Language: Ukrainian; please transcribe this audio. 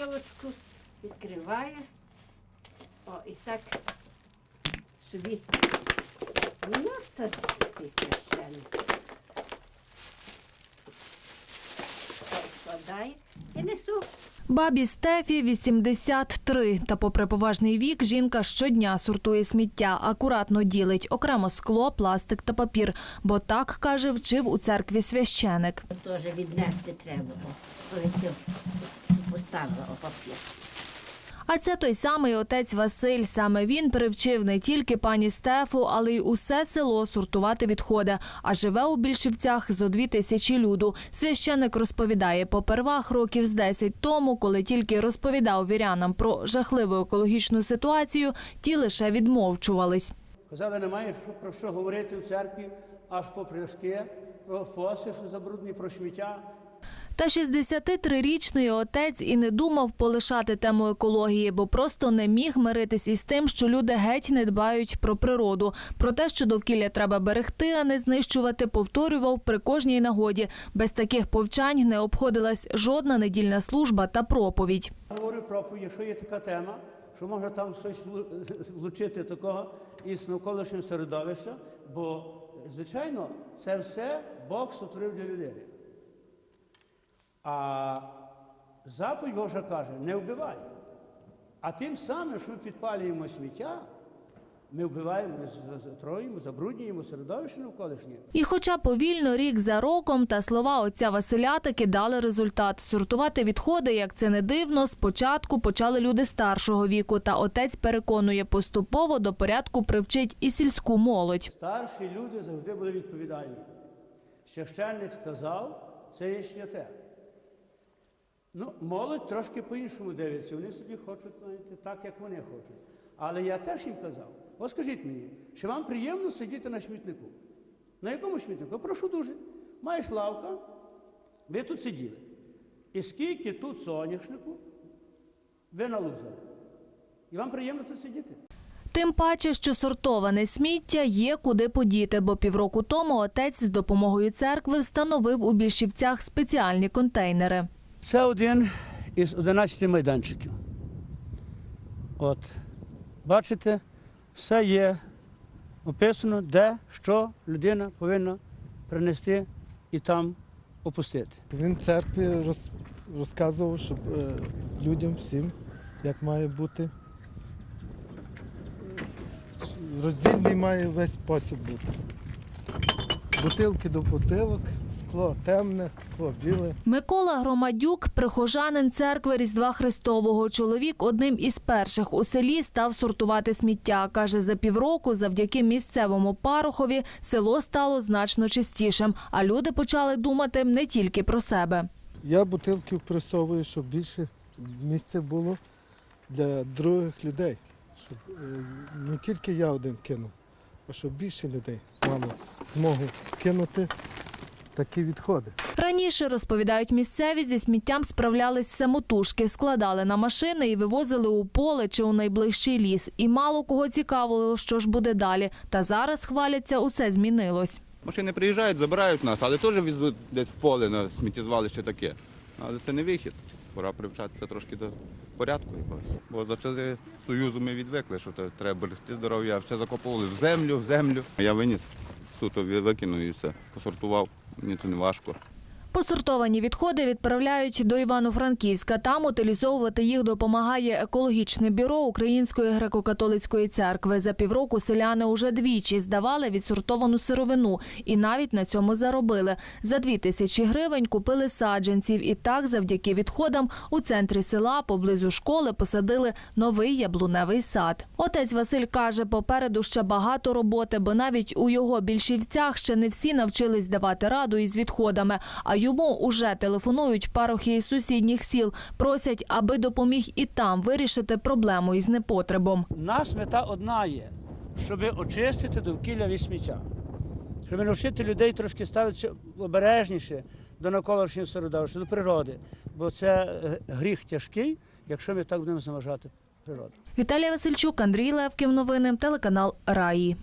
опілочку, відкриває. О, і так собі. Ну, то ти священник. Складає і несу. Бабі Стефі 83. Та попри поважний вік, жінка щодня сортує сміття, акуратно ділить окремо скло, пластик та папір. Бо так, каже, вчив у церкві священик. Теж віднести треба, поставила о папір. А це той самий отець Василь. Саме він привчив не тільки пані Стефу, але й усе село сортувати відходи. А живе у більшівцях зо дві тисячі люду. Священик розповідає, попервах років з 10 тому, коли тільки розповідав вірянам про жахливу екологічну ситуацію, ті лише відмовчувались. Казали, немає про що говорити в церкві, аж по пляшки, про фоси, що забрудні, про сміття. Та 63-річний отець і не думав полишати тему екології, бо просто не міг миритись із тим, що люди геть не дбають про природу. Про те, що довкілля треба берегти, а не знищувати, повторював при кожній нагоді. Без таких повчань не обходилась жодна недільна служба та проповідь. Говорю проповідь, якщо є така тема, що можна там щось влу- влучити такого із навколишнього середовища, бо, звичайно, це все Бог сотворив для людини. А заповідь Божа каже, не вбивай. А тим самим, що ми підпалюємо сміття, ми вбиваємо, з- з- забруднюємо середовище навколишнє. І хоча повільно рік за роком та слова отця Василя таки дали результат. Сортувати відходи, як це не дивно, спочатку почали люди старшого віку. Та отець переконує, поступово до порядку привчить і сільську молодь. Старші люди завжди були відповідальні. Священник сказав, це є святе. Ну, молодь трошки по-іншому дивиться. Вони собі хочуть, знаєте, так, як вони хочуть. Але я теж їм казав: от скажіть мені, чи вам приємно сидіти на смітнику? На якому смітнику? Прошу дуже. Маєш лавка, ви тут сиділи. І скільки тут соняшнику, ви налузали. І вам приємно тут сидіти? Тим паче, що сортоване сміття є куди подіти, бо півроку тому отець з допомогою церкви встановив у більшівцях спеціальні контейнери. Це один із 11 майданчиків. От. Бачите, все є описано, де, що людина повинна принести і там опустити. Він в церкві роз, розказував, щоб е, людям всім, як має бути. Роздільний має весь спосіб бути. Бутилки до бутилок, скло темне, скло біле. Микола Громадюк, прихожанин церкви Різдва Христового. Чоловік одним із перших у селі став сортувати сміття. Каже, за півроку завдяки місцевому парохові село стало значно чистішим, а люди почали думати не тільки про себе. Я бутилки впресовую, щоб більше місця було для других людей. Щоб е, не тільки я один кинув, а щоб більше людей мало змогу кинути такі відходи. Раніше розповідають місцеві зі сміттям справлялись самотужки, складали на машини і вивозили у поле чи у найближчий ліс. І мало кого цікавило, що ж буде далі. Та зараз хваляться, усе змінилось. Машини приїжджають, забирають нас, але теж везуть десь в поле на сміттєзвалище таке. Але це не вихід. Пора привчатися трошки до порядку якогось. Бо за часи Союзу ми відвикли, що треба берегти здоров'я, все закопували в землю, в землю. Я виніс, суто викинув і все. Посортував, мені це не важко. Посортовані відходи відправляють до Івано-Франківська. Там утилізовувати їх допомагає екологічне бюро Української греко-католицької церкви. За півроку селяни уже двічі здавали відсортовану сировину і навіть на цьому заробили. За дві тисячі гривень купили саджанців. І так, завдяки відходам, у центрі села поблизу школи посадили новий яблуневий сад. Отець Василь каже, попереду ще багато роботи, бо навіть у його більшівцях ще не всі навчились давати раду із відходами. А йому уже телефонують парохи із сусідніх сіл, просять, аби допоміг і там вирішити проблему із непотребом. Нас мета одна є, щоб очистити довкілля від сміття. Щоб навчити людей трошки ставитися обережніше до навколишнього середовища, до природи. Бо це е, гріх тяжкий, якщо ми так будемо заважати природу. Віталія Васильчук, Андрій Левків. Новини телеканал Раї.